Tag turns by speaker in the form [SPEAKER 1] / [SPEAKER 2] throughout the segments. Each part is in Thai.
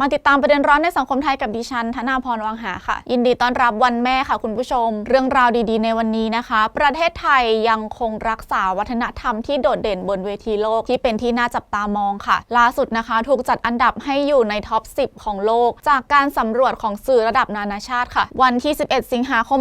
[SPEAKER 1] มาติดตามประเด็นร้อนในสังคมไทยกับดิฉันธนาพรวังหาค่ะ ยินดีต้อนรับวันแม่ค่ะคุณผู้ชม เรื่องราวดีๆ ในวันนี้นะคะ ประเทศไทยยังคงรักษาวัฒนธรรมที่โดดเด่นบนเวทีโลกที่เป็นที่น่าจับตามองค่ะ ล่าสุดนะคะ ถูกจัดอันดับให้อยู่ในท็อป 10 ของโลก จากการสำรวจของสื่อระดับนานาชาติค่ะ วันที่ 11 สิงหาคม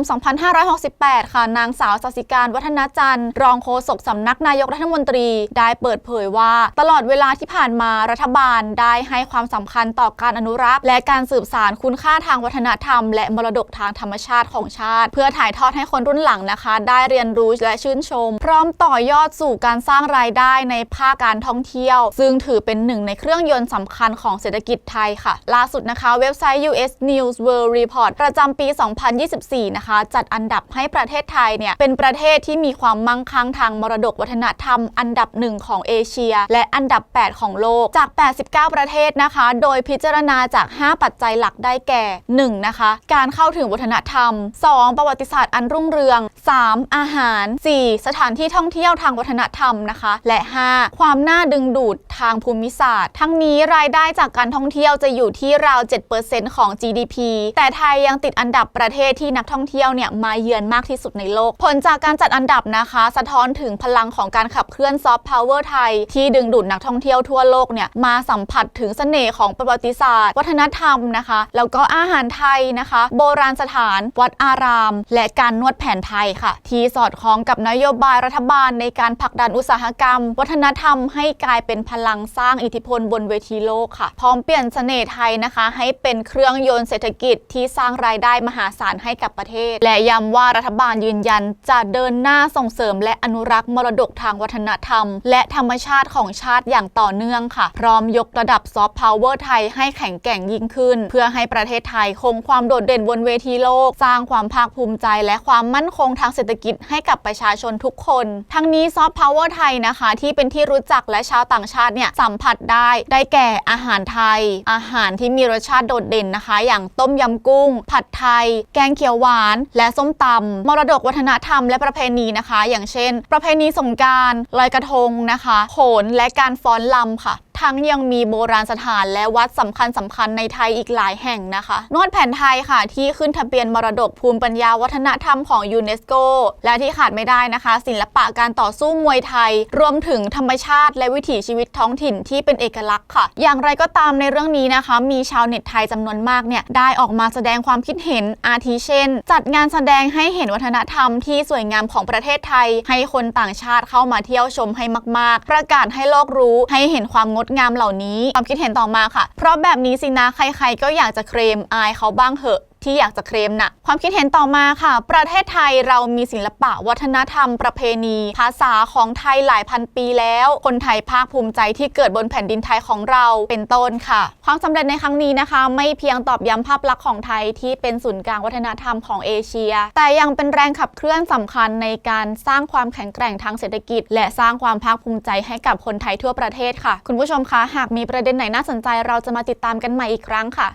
[SPEAKER 1] 2568 ค่ะ นางสาวสศิการวัฒนจันทร์ รองโฆษกสำนักนายกรัฐมนตรี ได้เปิดเผยว่า ตลอดเวลาที่ผ่านมารัฐบาลได้ให้ความสำคัญต่อการอนุรักษ์ และการสืบสานคุณค่าทางวัฒนธรรม และมรดกทางธรรมชาติของชาติ เพื่อถ่ายทอดให้คนรุ่นหลังนะคะ ได้เรียนรู้และชื่นชม พร้อมต่อยอดสู่การสร้างรายได้ในภาคการท่องเที่ยว ซึ่งถือเป็นหนึ่งในเครื่องยนต์สำคัญของเศรษฐกิจไทยค่ะ ล่าสุดนะคะ เว็บไซต์ US News World Report ประจำปี 2024 นะคะ จัดอันดับให้ประเทศไทยเนี่ยเป็นประเทศที่มีความมั่งคั่งทางมรดกวัฒนธรรม อันดับหนึ่งของเอเชีย และอันดับ 8 ของโลกจาก 89 ประเทศนะคะ โดยพิจารณาจาก 5 ปัจจัยหลักได้แก่ 1. นะคะ การเข้าถึงวัฒนธรรม 2. ประวัติศาสตร์อันรุ่งเรือง 3. อาหาร 4. สถานที่ท่องเที่ยวทางวัฒนธรรมนะคะ และ 5. ความน่าดึงดูดทางภูมิศาสตร์ ทั้งนี้รายได้จากการท่องเที่ยวจะอยู่ที่ราว 7%ของ GDP แต่ไทยยังติดอันดับประเทศที่นักท่องเที่ยวเนี่ยมาเยือนมากที่สุดในโลก ผลจากการจัดอันดับนะคะ สะท้อนถึงพลังของการขับเคลื่อนซอฟต์พาวเวอร์ไทย ที่ดึงดูดนักท่องเที่ยวทั่วโลกเนี่ยมาสัมผัสถึงเสน่ห์ของประวัติศาสตร์ วัฒนธรรมนะคะ แล้วก็อาหารไทยนะคะ โบราณสถาน วัดอาราม และการนวดแผนไทยค่ะ ที่สอดคล้องกับนโยบายรัฐบาลในการผลักดันอุตสาหกรรม วัฒนธรรมให้กลายเป็นพลังสร้างอิทธิพลบนเวทีโลกค่ะ พร้อมเปลี่ยนเสน่ห์ไทยนะคะ ให้เป็นเครื่องยนต์เศรษฐกิจที่สร้างรายได้มหาศาลให้กับประเทศ และย้ำว่ารัฐบาลยืนยัน จะเดินหน้าส่งเสริม และอนุรักษ์มรดกทางวัฒนธรรม และธรรมชาติของชาติอย่างต่อเนื่องค่ะ พร้อมยกระดับซอฟต์พาวเวอร์ไทยให้แข็งแกร่งยิ่งขึ้น เพื่อให้ประเทศไทยคงความโดดเด่นบนเวทีโลก สร้างความภาคภูมิใจ และความมั่นคงทางเศรษฐกิจให้กับประชาชนทุกคน ทั้งนี้ซอฟต์พาวเวอร์ไทยนะคะ ที่เป็นที่รู้จักและชาวต่างชาติเนี่ยสัมผัสได้ได้แก่อาหารไทย อาหารที่มีรสชาติโดดเด่นนะคะ อย่างต้มยำกุ้ง ผัดไทย แกงเขียวหวาน และส้มตำมรดกวัฒนธรรมและประเพณีนะคะ อย่างเช่น ประเพณีสงกรารลอยกระทงนะคะโขนและการฟ้อนลำค่ะ ทั้งยังมีโบราณสถานและวัดสำคัญสำคัญในไทยอีกหลายแห่งนะคะ นวดแผนไทยค่ะ ที่ขึ้นทะเบียนมรดกภูมิปัญญาวัฒนธรรมของยูเนสโก และที่ขาดไม่ได้นะคะ ศิลปะการต่อสู้มวยไทย รวมถึงธรรมชาติและวิถีชีวิตท้องถิ่นที่เป็นเอกลักษณ์ค่ะ อย่างไรก็ตามในเรื่องนี้นะคะ มีชาวเน็ตไทยจำนวนมากเนี่ยได้ออกมาแสดงความคิดเห็นอาทิเช่น จัดงานแสดงให้เห็นวัฒนธรรมที่สวยงามของประเทศไทย ให้คนต่างชาติเข้ามาเที่ยวชมให้มาก ๆ ประกาศให้โลกรู้ให้เห็นความงดงามเหล่านี้ความคิดเห็นต่อมาค่ะ เพราะแบบนี้สินะใครๆก็อยากจะเคลมอายเขาบ้างเหอะ ที่อยากจะเคลมนะความคิดเห็นต่อมาค่ะ ประเทศไทยเรามีศิลปะวัฒนธรรมประเพณี ภาษาของไทยหลายพันปีแล้ว คนไทยภาคภูมิใจที่เกิดบนแผ่นดินไทยของเราเป็นต้นค่ะ ความสำเร็จในครั้งนี้นะคะ ไม่เพียงตอบย้ำภาพลักษณ์ของไทยที่เป็นศูนย์กลางวัฒนธรรมของเอเชีย แต่ยังเป็นแรงขับเคลื่อนสำคัญในการสร้างความแข็งแกร่งทางเศรษฐกิจ และสร้างความภาคภูมิใจให้กับคนไทยทั่วประเทศค่ะ คุณผู้ชมคะหากมีประเด็นไหนน่าสนใจเราจะมาติดตามกันใหม่อีกครั้งค่ะ